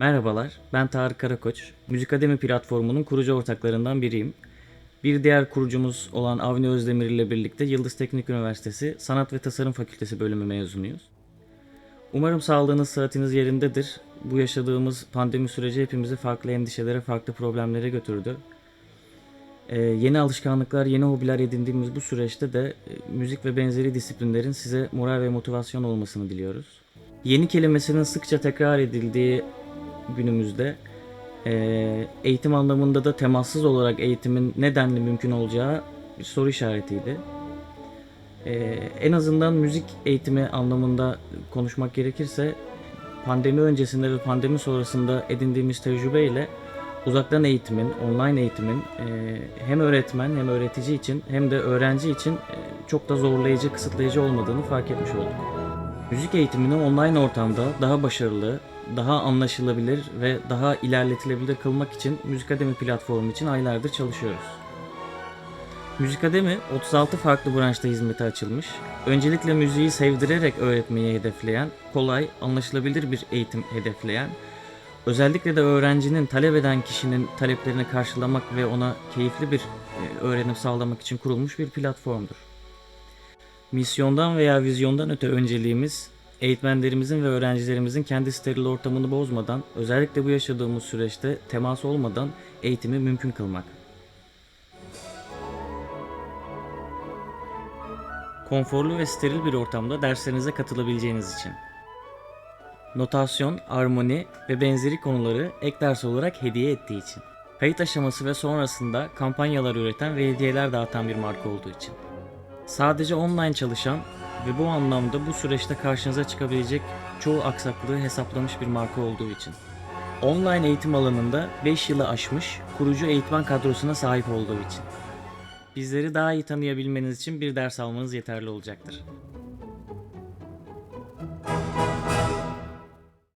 Merhabalar, ben Tarık Karakoç. Müzikademi platformunun kurucu ortaklarından biriyim. Bir diğer kurucumuz olan Avni Özdemir ile birlikte Yıldız Teknik Üniversitesi Sanat ve Tasarım Fakültesi bölümü mezunuyuz. Umarım sağlığınız, sıhhatiniz yerindedir. Bu yaşadığımız pandemi süreci hepimizi farklı endişelere, farklı problemlere götürdü. Ee, yeni alışkanlıklar, yeni hobiler edindiğimiz bu süreçte de e, müzik ve benzeri disiplinlerin size moral ve motivasyon olmasını diliyoruz. Yeni kelimesinin sıkça tekrar edildiği günümüzde e, eğitim anlamında da temassız olarak eğitimin nedenli mümkün olacağı bir soru işaretiydi. E, en azından müzik eğitimi anlamında konuşmak gerekirse pandemi öncesinde ve pandemi sonrasında edindiğimiz tecrübeyle uzaktan eğitimin, online eğitimin e, hem öğretmen hem öğretici için hem de öğrenci için e, çok da zorlayıcı, kısıtlayıcı olmadığını fark etmiş olduk. Müzik eğitimini online ortamda daha başarılı, daha anlaşılabilir ve daha ilerletilebilir kılmak için Müzikademi platformu için aylardır çalışıyoruz. Müzikademi 36 farklı branşta hizmete açılmış. Öncelikle müziği sevdirerek öğretmeyi hedefleyen, kolay, anlaşılabilir bir eğitim hedefleyen, özellikle de öğrencinin, talep eden kişinin taleplerini karşılamak ve ona keyifli bir e, öğrenim sağlamak için kurulmuş bir platformdur. Misyondan veya vizyondan öte önceliğimiz eğitmenlerimizin ve öğrencilerimizin kendi steril ortamını bozmadan, özellikle bu yaşadığımız süreçte temas olmadan eğitimi mümkün kılmak. Konforlu ve steril bir ortamda derslerinize katılabileceğiniz için. Notasyon, armoni ve benzeri konuları ek ders olarak hediye ettiği için. Kayıt aşaması ve sonrasında kampanyalar üreten ve hediyeler dağıtan bir marka olduğu için. Sadece online çalışan ve bu anlamda bu süreçte karşınıza çıkabilecek çoğu aksaklığı hesaplamış bir marka olduğu için. Online eğitim alanında 5 yılı aşmış kurucu eğitmen kadrosuna sahip olduğu için. Bizleri daha iyi tanıyabilmeniz için bir ders almanız yeterli olacaktır.